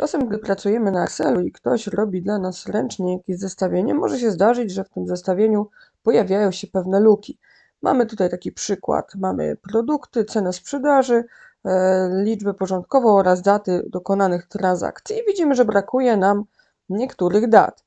Czasem, gdy pracujemy na Excelu i ktoś robi dla nas ręcznie jakieś zestawienie, może się zdarzyć, że w tym zestawieniu pojawiają się pewne luki. Mamy tutaj taki przykład. Mamy produkty, cenę sprzedaży, e, liczbę porządkową oraz daty dokonanych transakcji i widzimy, że brakuje nam niektórych dat.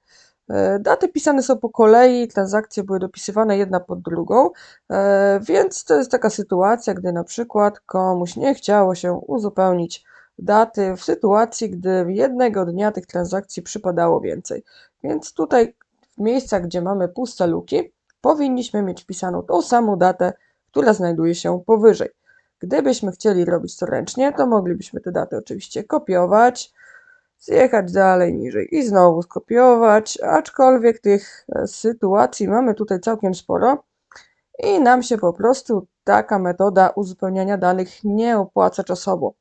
E, Daty pisane są po kolei, transakcje były dopisywane jedna pod drugą, e, więc to jest taka sytuacja, gdy na przykład komuś nie chciało się uzupełnić daty w sytuacji, gdy jednego dnia tych transakcji przypadało więcej. Więc tutaj w miejscach, gdzie mamy puste luki, powinniśmy mieć wpisaną tą samą datę, która znajduje się powyżej. Gdybyśmy chcieli robić to ręcznie, to moglibyśmy te daty oczywiście kopiować, zjechać dalej niżej i znowu skopiować, aczkolwiek tych e, sytuacji mamy tutaj całkiem sporo i nam się po prostu taka metoda uzupełniania danych nie opłaca czasowo.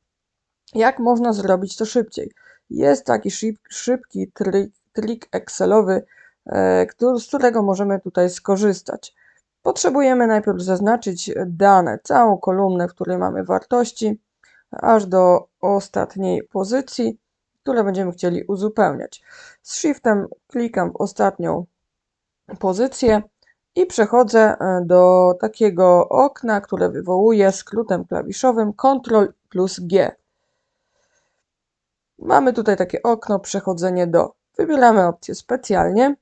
Jak można zrobić to szybciej? Jest taki szyb, szybki trik, trik Excelowy, e, który, z którego możemy tutaj skorzystać. Potrzebujemy najpierw zaznaczyć dane, całą kolumnę, w której mamy wartości, aż do ostatniej pozycji, które będziemy chcieli uzupełniać. Z Shiftem klikam w ostatnią pozycję i przechodzę e, do takiego okna, które wywołuje skrótem klawiszowym Ctrl plus G. Mamy tutaj takie okno przechodzenie do. Wybieramy opcję specjalnie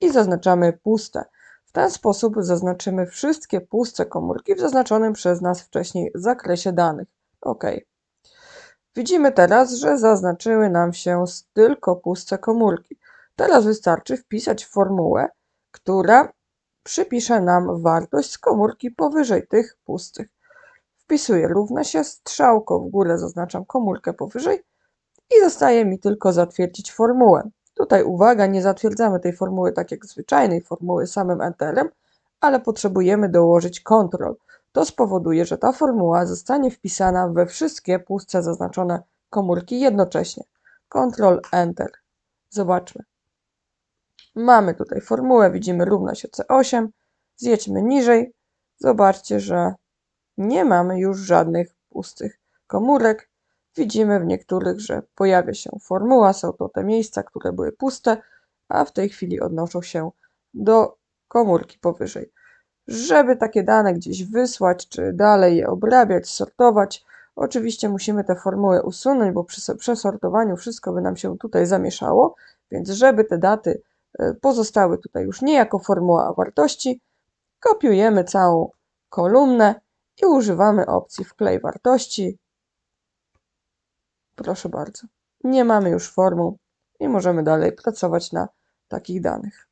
i zaznaczamy puste. W ten sposób zaznaczymy wszystkie puste komórki w zaznaczonym przez nas wcześniej zakresie danych. OK. Widzimy teraz, że zaznaczyły nam się tylko puste komórki. Teraz wystarczy wpisać formułę, która przypisze nam wartość z komórki powyżej tych pustych. Wpisuję równa się, strzałką w górę zaznaczam komórkę powyżej i zostaje mi tylko zatwierdzić formułę. Tutaj uwaga, nie zatwierdzamy tej formuły tak jak zwyczajnej formuły samym Enterem, ale potrzebujemy dołożyć Ctrl. To spowoduje, że ta formuła zostanie wpisana we wszystkie puste zaznaczone komórki jednocześnie. Ctrl Enter. Zobaczmy. Mamy tutaj formułę, widzimy równa się C8. Zjedźmy niżej. Zobaczcie, że nie mamy już żadnych pustych komórek. Widzimy w niektórych, że pojawia się formuła, są to te miejsca, które były puste, a w tej chwili odnoszą się do komórki powyżej. Żeby takie dane gdzieś wysłać, czy dalej je obrabiać, sortować, oczywiście musimy te formuły usunąć, bo przy przesortowaniu wszystko by nam się tutaj zamieszało, więc żeby te daty e, pozostały tutaj już nie jako formuła wartości, kopiujemy całą kolumnę i używamy opcji wklej wartości. Proszę bardzo. Nie mamy już formuł i możemy dalej pracować na takich danych.